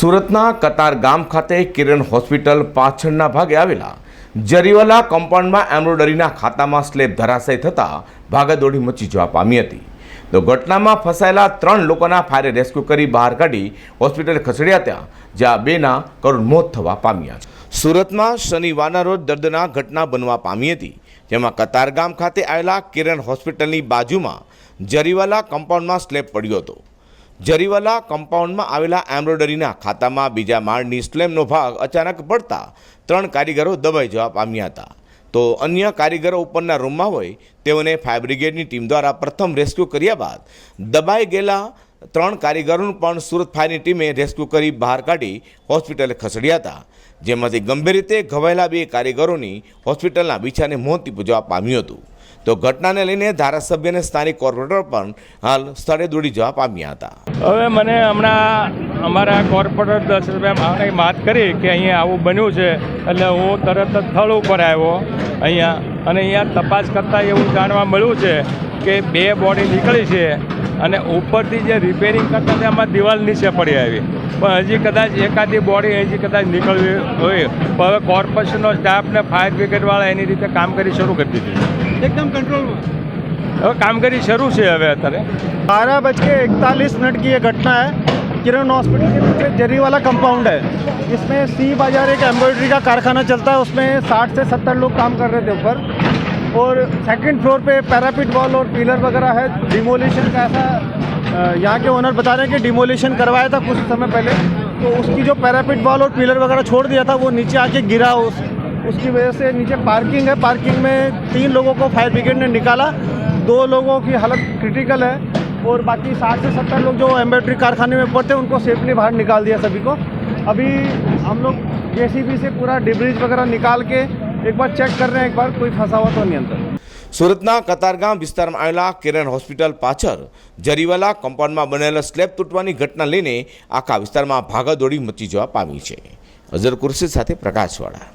સુરતના કતાર ગામ ખાતે કિરણ હોસ્પિટલ પાછળના ભાગે આવેલા જરીવાલા કમ્પાઉન્ડમાં એમ્બ્રોડરીના ખાતામાં સ્લેબ ધરાશય થતાં ભાગદોડી મચી જવા પામી હતી. તો ઘટનામાં ફસાયેલા ત્રણ લોકોના ફાયર રેસ્ક્યુ કરી બહાર કાઢી હોસ્પિટલે ખસેડ્યા ત્યાં જ્યાં બેના કરુણ મોત થવા પામ્યા સુરતમાં શનિવારના રોજ દર્દનાક ઘટના બનવા પામી હતી, જેમાં કતાર ગામ ખાતે આવેલા કિરણ હોસ્પિટલની બાજુમાં જરીવાલા કમ્પાઉન્ડમાં સ્લેબ પડ્યો હતો. જરીવાલા કમ્પાઉન્ડમાં આવેલા એમ્બ્રોડરીના ખાતામાં બીજા માળની સ્લેમનો ભાગ અચાનક પડતા ત્રણ કારીગરો દબાઈ જવા પામ્યા હતા. તો અન્ય કારીગરો ઉપરના રૂમમાં હોય તેઓને ફાયર બ્રિગેડની ટીમ દ્વારા પ્રથમ રેસ્ક્યુ કર્યા બાદ દબાઈ ગયેલા ત્રણ કારીગરોનું પણ સુરત ફાયરની ટીમે રેસ્ક્યુ કરી બહાર કાઢી હોસ્પિટલે ખસેડ્યા હતા. જેમાંથી ગંભીર રીતે ઘવાયેલા બે કારીગરોની હોસ્પિટલના બીછાને મોતી પૂજવા પામ્યું હતું. તો ઘટનાને લઈને ધારાસભ્ય અને સ્થાનિક કોર્પોરેટર પણ હાલ સ્થળે દોડી જવા પામ્યા હતા. હવે મને હમણાં અમારા કોર્પોરેટર દર્શનભાઈ માવને વાત કરી કે અહીંયા આવું બન્યું છે, એટલે હું તરત જ સ્થળ ઉપર આવ્યો અહીંયા. અને અહીંયા તપાસ કરતાં એવું જાણવા મળ્યું છે કે બે બોડી નીકળી છે અને ઉપરથી જે રિપેરિંગ કરતા હતા એમાં દિવાલ નીચે પડી આવી પણ હજી કદાચ એકાદી બોડી હજી કદાચ નીકળવી હોય પણ હવે કોર્પોરેશનનો સ્ટાફ ને ફાયર બ્રિગેડવાળા એની રીતે કામગીરી શરૂ કરી દીધી एकदम कंट्रोल में હવે કામગીરી શરૂ છે હવે અત્યારે बारह बज के इकतालीस मिनट की ये घटना है किरण हॉस्पिटल के पीछे जरी वाला कंपाउंड है इसमें सी बाजार एक एम्ब्रॉयडरी का कारखाना चलता है उसमें साठ से सत्तर लोग काम कर रहे थे ऊपर और सेकंड फ्लोर पे पैरापिट वॉल और पिलर वगैरह है। डिमोलिशन का ऐसा यहाँ के ओनर बता रहे हैं कि डिमोलिशन करवाया था कुछ समय पहले। तो उसकी जो पैरापिट वॉल और पिलर वगैरह छोड़ दिया था, वो नीचे आके गिरा उस, उसकी वजह से नीचे पार्किंग है। पार्किंग में तीन लोगों को फायर ब्रिगेड ने निकाला। दो लोगों की हालत क्रिटिकल है और बाकी साठ से सत्तर लोग जो एम्ब्रॉयडरी कारखाने में पड़ते हैं, उनको सेफली बाहर निकाल दिया सभी को। अभी हम लोग जेसीबी से पूरा डिब्रिज वगैरह निकाल के एक बार चेक कर रहे हैं एक बार कोई फंसा हुआ तो नहीं अंदर સુરતના કતારગામ વિસ્તારમાં આવેલા કિરણ હોસ્પિટલ પાછળ જરીવાલા કમ્પાઉન્ડમાં બનેલા સ્લેબ તૂટવાની ઘટના લઈને આખા વિસ્તારમાં ભાગદોડી મચી જવા પામી છે અઝર કુરશી સાથે પ્રકાશવાળા